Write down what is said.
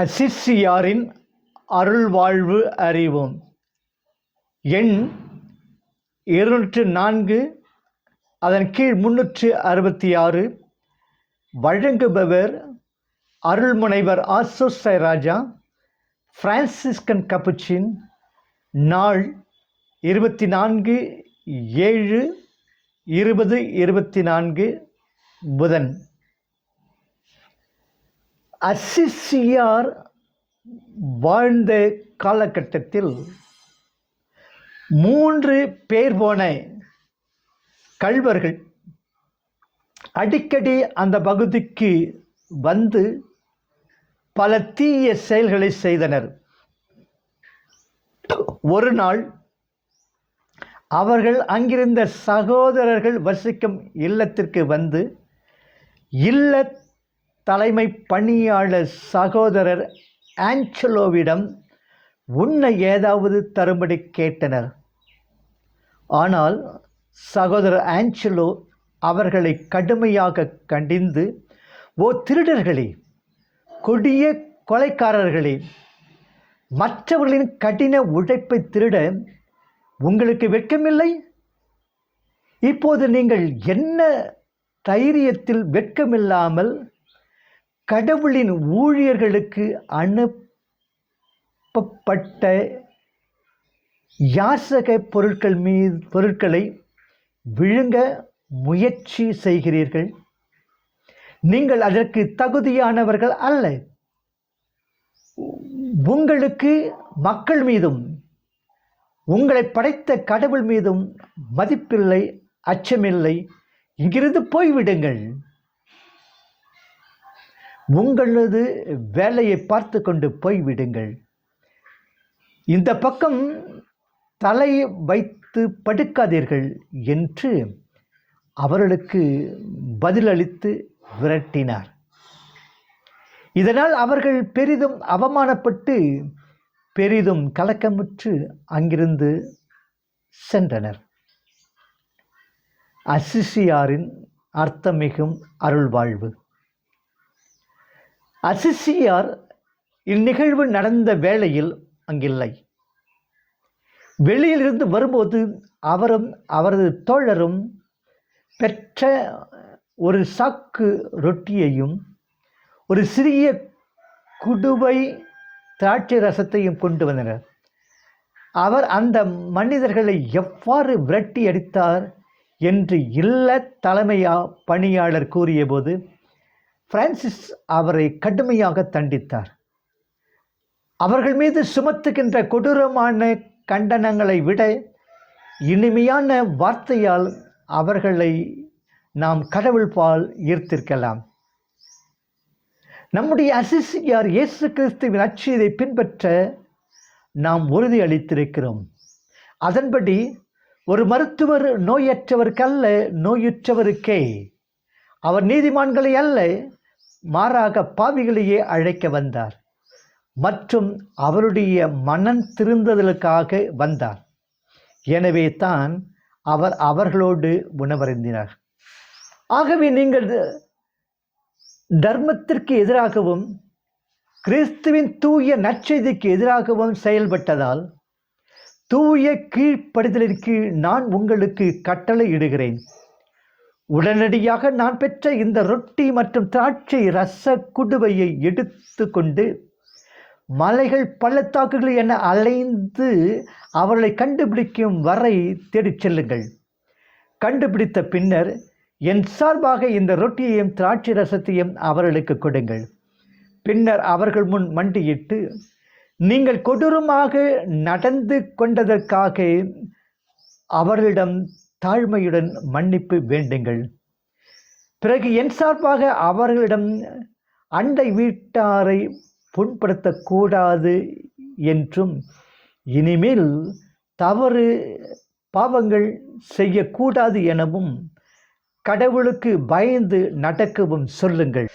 அசிஸ்ஸியாரின் அருள்வாழ்வு அறிவோம். எண் இருநூற்று நான்கு அதன் கீழ் முன்னூற்று அறுபத்தி ஆறு வழங்குபவர் அருள்முனைவர் ஆசோசை ராஜா பிரான்சிஸ்கன் கப்புச்சின் நாள் இருபத்தி நான்கு ஏழு இருபது இருபத்தி நான்கு புதன். அசிசியார் வாழ்ந்த காலகட்டத்தில் மூன்று பேர் போன கள்வர்கள் அடிக்கடி அந்த பகுதிக்கு வந்து பல தீய செயல்களை செய்தனர். ஒரு நாள் அவர்கள் அங்கிருந்த சகோதரர்கள் வசிக்கும் இல்லத்திற்கு வந்து இல்ல தலைமை பணியாளர் சகோதரர் ஆஞ்சலோவிடம் உன்னை ஏதாவது தரும்படி கேட்டனர். ஆனால் சகோதரர் ஆஞ்சலோ அவர்களை கடுமையாக கண்டிந்து ஓ திருடர்களே கொடிய கொலைக்காரர்களே மற்றவர்களின் கடின உழைப்பை திருட உங்களுக்கு வெட்கமில்லை? இப்போது நீங்கள் என்ன தைரியத்தில் வெட்கமில்லாமல் கடவுளின் ஊழியர்களுக்கு அனுப்பப்பட்ட யாசக பொருட்கள் மீது பொருட்களை விழுங்க முயற்சி செய்கிறீர்கள். நீங்கள் அதற்கு தகுதியானவர்கள் அல்ல. உங்களுக்கு மக்கள் மீதும் உங்களை படைத்த கடவுள் மீதும் மதிப்பில்லை அச்சமில்லை. இங்கிருந்து போய்விடுங்கள். உங்களது வேலையை பார்த்து கொண்டு போய்விடுங்கள். இந்த பக்கம் தலை வைத்து படுக்காதீர்கள் என்று அவர்களுக்கு பதிலளித்து விரட்டினார். இதனால் அவர்கள் பெரிதும் அவமானப்பட்டு பெரிதும் கலக்கமுற்று அங்கிருந்து சென்றனர். அசிசியாரின் அர்த்தமிகும் அருள்வாழ்வு. அசிசியார் இந்நிகழ்வு நடந்த வேளையில் அங்கில்லை. வெளியிலிருந்து வரும்போது அவரும் அவரது தோழரும் பெற்ற ஒரு சாக்கு ரொட்டியையும் ஒரு சிறிய குடுவை திராட்சை ரசத்தையும் கொண்டு வந்தனர். அவர் அந்த மனிதர்களை எவ்வாறு விரட்டி அடித்தார் என்று இல்ல தலைமையா பணியாளர் கூறியபோது பிரான்சிஸ் அவரை கடுமையாக தண்டித்தார். அவர்கள் மீது சுமத்துகின்ற கொடூரமான கண்டனங்களை விட இனிமையான வார்த்தையால் அவர்களை நாம் கடவுள் பால் ஈர்த்திருக்கலாம். நம்முடைய அசிசியார் இயேசு கிறிஸ்துவின் அச்சியதை பின்பற்ற நாம் உறுதி அளித்திருக்கிறோம். அதன்படி ஒரு மருத்துவர் நோயற்றவருக்கு நோயுற்றவருக்கே அவர் நீதிமான்களை அல்ல மாறாக பாவிகளையே அழைக்க வந்தார். மற்றும் அவருடைய மனம் திருந்ததலுக்காக வந்தார். எனவே தான் அவர் அவர்களோடு உணவருந்தினார். ஆகவே நீங்கள் தர்மத்திற்கு எதிராகவும் கிறிஸ்துவின் தூய நற்செய்திக்கு எதிராகவும் செயல்பட்டதால் தூய கீழ்ப்படுதலிற்கு நான் உங்களுக்கு கட்டளை இடுகிறேன். உடனடியாக நான் பெற்ற இந்த ரொட்டி மற்றும் திராட்சை ரச குடுவையை எடுத்து கொண்டு மலைகள் பள்ளத்தாக்குகள் என அலைந்து அவர்களை கண்டுபிடிக்கும் வரை தேடிச் செல்லுங்கள். கண்டுபிடித்த பின்னர் என் சார்பாக இந்த ரொட்டியையும் திராட்சை ரசத்தையும் அவர்களுக்கு கொடுங்கள். பின்னர் அவர்கள் முன் மண்டியிட்டு நீங்கள் கொடூரமாக நடந்து கொண்டதற்காக அவர்களிடம் தாழ்மையுடன் மன்னிப்பு வேண்டுங்கள். பிறகு என் சார்பாக அவர்களிடம் அண்டை வீட்டாரை புண்படுத்தக்கூடாது என்றும் இனிமேல் தவறு பாவங்கள் செய்யக்கூடாது எனவும் கடவுளுக்கு பயந்து நடக்கவும் சொல்லுங்கள்.